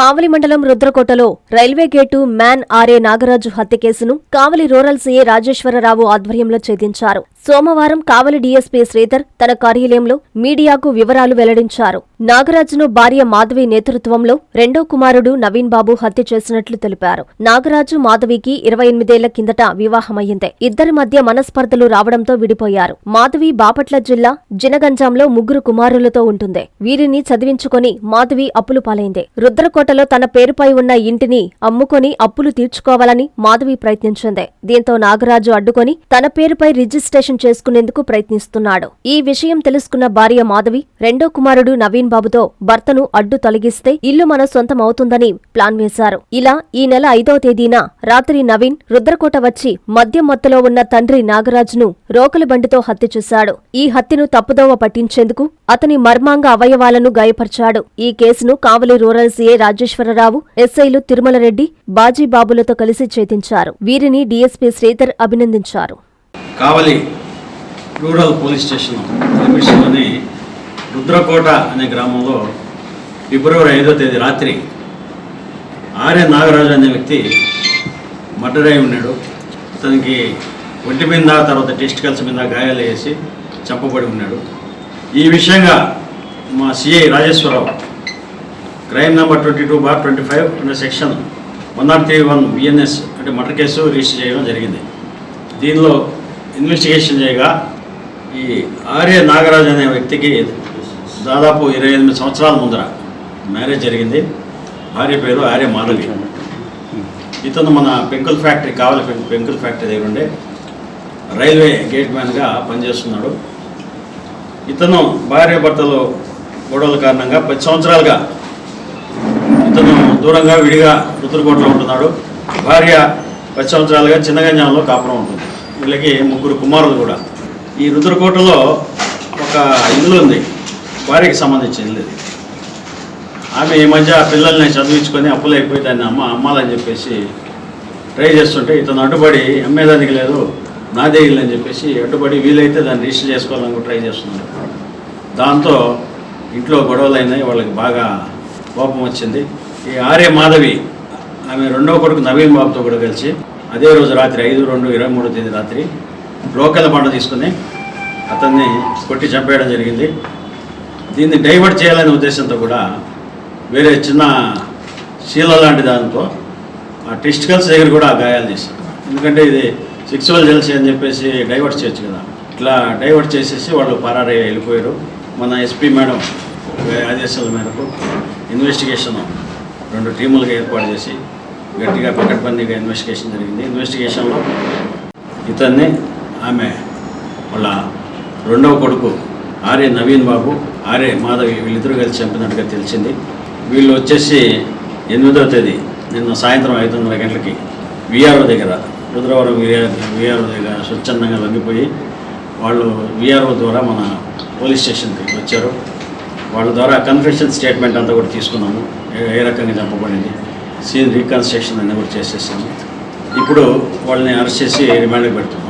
కావలి మండలం రుద్రకోటలో railway gate man R A Nagaraju హత్య కేసును కావలి రూరల్ సీఏ రాజేశ్వరరావు ఆధ్వర్యంలో ఛేదించారు. సోమవారం కావలి డీఎస్పీ శ్రీధర్ తన కార్యాలయంలో మీడియాకు వివరాలు వెల్లడించారు. నాగరాజును భార్య మాధవి నేతృత్వంలో రెండో కుమారుడు నవీన్ బాబు హత్య చేసినట్లు తెలిపారు. నాగరాజు మాధవికి ఇరవై ఎనిమిదేళ్ళ కిందట వివాహమయ్యింది ఇద్దరి మధ్య మనస్పర్ధలు రావడంతో విడిపోయారు. మాధవి బాపట్ల జిల్లా జినగంజాంలో ముగ్గురు కుమారులతో ఉంటుంది. వీరిని చదివించుకొని మాధవి అప్పులు పాలైంది. రుద్రకోట కోటలో తన పేరుపై ఉన్న ఇంటిని అమ్ముకొని అప్పులు తీర్చుకోవాలని మాధవి ప్రయత్నించింది. దీంతో నాగరాజు అడ్డుకొని తన పేరుపై రిజిస్ట్రేషన్ చేసుకునేందుకు ప్రయత్నిస్తున్నాడు. ఈ విషయం తెలుసుకున్న భార్య మాధవి రెండో కుమారుడు నవీన్ బాబుతో భర్తను అడ్డు తొలగిస్తే ఇల్లు మన సొంతం అవుతుందని ప్లాన్ వేశారు. ఇలా ఈ నెల ఐదో తేదీన రాత్రి నవీన్ రుద్రకోట వచ్చి మద్యం మత్తులో ఉన్న తండ్రి నాగరాజును రోకలి బండితో హత్య చేశాడు. ఈ హత్యను తప్పుదోవ పట్టించేందుకు అతని మర్మాంగ అవయవాలను గాయపరిచాడు. ఈ కేసును కావలి రూరల్ సీఏ రాజేశ్వరరావు ఎస్ఐలు తిరుమలరెడ్డి బాజీబాబులతో కలిసి చేతించారు వీరిని డీఎస్పీ శ్రీధర్ అభినందించారు. కావలి రూరల్ పోలీస్ స్టేషన్ లిమిట్స్లోని రుద్రకోట అనే గ్రామంలో ఫిబ్రవరి ఐదో తేదీ రాత్రి ఆర్య నాగరాజు అనే వ్యక్తి మర్డర్ అయి ఉన్నాడు. అతనికి ఒంటి మీద తర్వాత టెస్టికల్స్ మీద గాయాలు వేసి చంపబడి ఉన్నాడు. ఈ విషయంగా మా CI Rajeswararao crime number twenty two bar twenty five and section one not three one BNS అంటే మర్డర్ కేసు రిజిస్టర్ చేయడం జరిగింది. దీనిలో ఇన్వెస్టిగేషన్ చేయగా ఈ ఆర్య నాగరాజ్ అనే వ్యక్తికి దాదాపు ఇరవై ఎనిమిది సంవత్సరాల ముందర మ్యారేజ్ జరిగింది. భార్య పేరు ఆర్య మాధవి. ఇతను మన పెంకుల్ ఫ్యాక్టరీ కావాలి పెంకుల్ ఫ్యాక్టరీ దగ్గర ఉండే రైల్వే గేట్ మ్యాన్గా పనిచేస్తున్నాడు. ఇతను భార్య భర్తలు గొడవల కారణంగా పది సంవత్సరాలుగా ఇతను దూరంగా విడిగా రుద్రకోటలో ఉంటున్నాడు. భార్య పది సంవత్సరాలుగా చిన్నగంజంలో కాపురం ఉంటుంది. వీళ్ళకి ముగ్గురు కుమారులు కూడా. ఈ రుద్రకోటలో ఒక ఇల్లు ఉంది. భార్యకి సంబంధించిన ఇల్లు ఇది. ఆమె ఈ మధ్య పిల్లల్ని చదివించుకొని అప్పులు అయిపోయి దాన్ని అమ్మ అమ్మాలని చెప్పేసి ట్రై చేస్తుంటే ఇతను అడ్డుపడి అమ్మేదానికి లేదు నాదే ఇల్లు అని చెప్పేసి అడ్డుపడి వీలైతే దాన్ని రిజిస్టర్ చేసుకోవాలని కూడా ట్రై చేస్తున్నాడు. దాంతో ఇంట్లో గొడవలు అయినాయి వాళ్ళకి బాగా కోపం వచ్చింది. ఈ ఆర్య మాధవి ఆమె రెండవ కొడుకు నవీన్ బాబుతో కూడా కలిసి అదే రోజు రాత్రి ఐదు రెండు ఇరవై మూడో తేదీ రాత్రి లోకల్ పంట తీసుకుని అతన్ని కొట్టి చంపేయడం జరిగింది. దీన్ని డైవర్ట్ చేయాలనే ఉద్దేశంతో కూడా వేరే చిన్న శీల లాంటి దాంతో ఆ టెస్టికల్స్ దగ్గర కూడా గాయాలు చేశారు ఎందుకంటే ఇది సెక్సువల్ జెల్సీ అని చెప్పేసి డైవర్ట్ చేయొచ్చు కదా. ఇట్లా డైవర్ట్ చేసేసి వాళ్ళు పరారై వెళ్ళిపోయారు. మన ఎస్పీ మేడం ఆదేశాల మేరకు ఇన్వెస్టిగేషన్ రెండు టీములుగా ఏర్పాటు చేసి గట్టిగా పకడ్బందీగా ఇన్వెస్టిగేషన్ జరిగింది. ఇన్వెస్టిగేషన్లో ఇతన్ని ఆమె వాళ్ళ రెండవ కొడుకు R A Naveen Babu R A Madhavi వీళ్ళిద్దరూ కలిసి చంపినట్టుగా తెలిసింది. వీళ్ళు వచ్చేసి ఎనిమిదవ తేదీ నిన్న సాయంత్రం ఐదున్నర గంటలకి విఆర్ఓ దగ్గర రుద్రవరం విఆర్ విఆర్ఓ దగ్గర స్వచ్ఛందంగా లొంగిపోయి వాళ్ళు విఆర్ఓ ద్వారా మన పోలీస్ స్టేషన్కి వచ్చారు. వాళ్ళ ద్వారా కన్ఫెషన్ స్టేట్మెంట్ అంతా కూడా తీసుకున్నాము. ఏ- రకంగా చంపబడింది సీన్ రీకన్స్ట్రక్షన్ అన్నీ కూడా చేసేసాము. ఇప్పుడు వాళ్ళని అరెస్ట్ చేసి రిమాండ్కి పెడుతున్నాం.